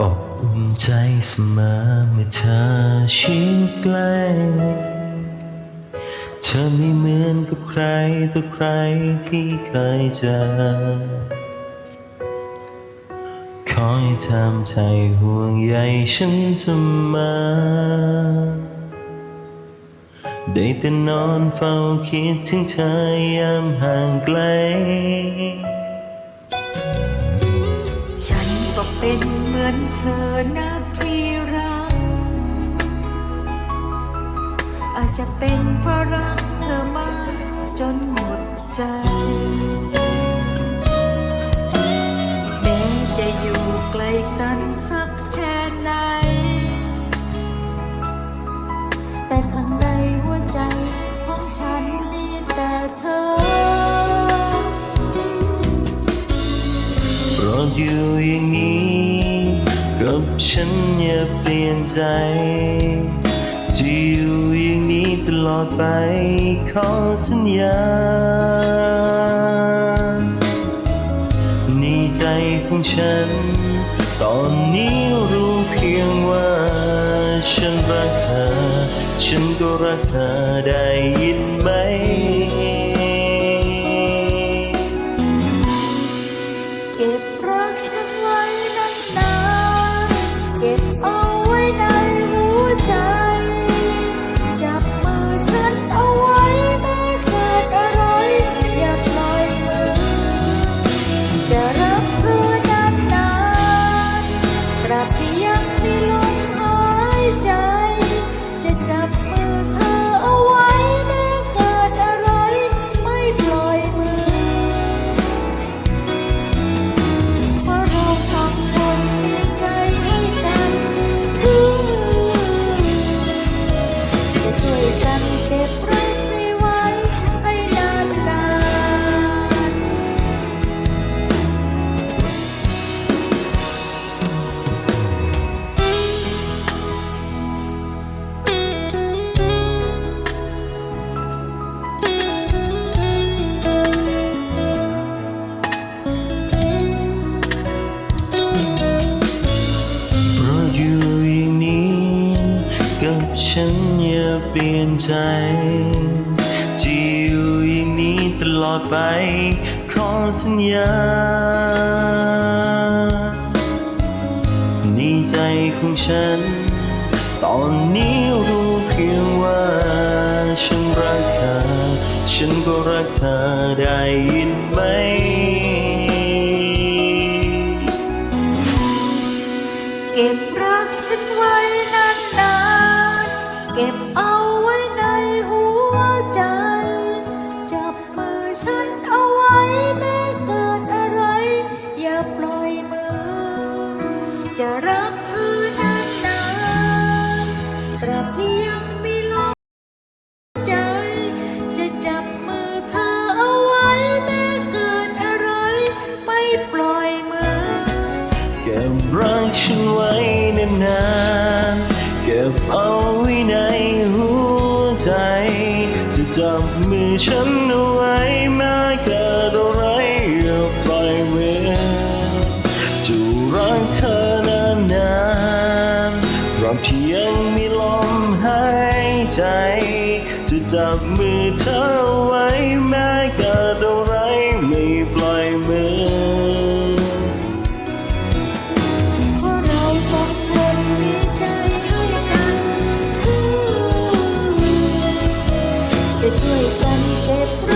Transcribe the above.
อบอุ่นใจเสมอเมื่อเธอชิดใกล้เธอไม่เหมือนกับใครต่อใครที่เคยเจอคอยทำใจห่วงใยฉันเสมอได้แต่นอนเฝ้าคิดถึงเธอยามห่างไกล นเหมือนเธอนะที่รัก อาจจะเป็นเพราะรักเธอมากจนหมดใจ แม้จะอยู่ไกลกันสักแค่ไหน แต่ข้างในหัวใจของฉันมีแต่เธอรดอยู่อย่างนี้ ฉันอย่าเปลี่ยนใจ จะอยู่อย่างนี้ตลอดไป ขอสัญญา ในใจของฉัน ตอนนี้รู้เพียงว่าฉันรักเธอ ฉันก็รักเธอได้ยินไหม ฉันอย่าเปลี่ยนใจจะอยู่อย่างนี้ตลอดไป ขอสัญญา ในใจของฉัน ตอนนี้รู้เพียงว่าฉันรักเธอ ฉันก็รักเธอได้ยินไหมเก็บรักฉันไว้นานๆ เก็บเอาไว้ในหัวใจ จับมือฉันเอาไว้แม้เกิดอะไร อย่าปล่อยมือ จะรักเธอนานๆตราบที่ยังมีลมใจ จะจับมือเธอเอาไว้แม้เกิดอะไร ไม่ปล่อยมือ เก็บรักฉันไว้นานๆ เก็บเอาไว้ในหัวใจ จะจับมือฉันเอาไว้แม้เกิดอะไรอย่าปล่อยมือจะรักเธอนานๆรอบที่ยังมีลมหายใจ จะจับมือเธอไว้แม้เกิ จะช่วยกันเก็บ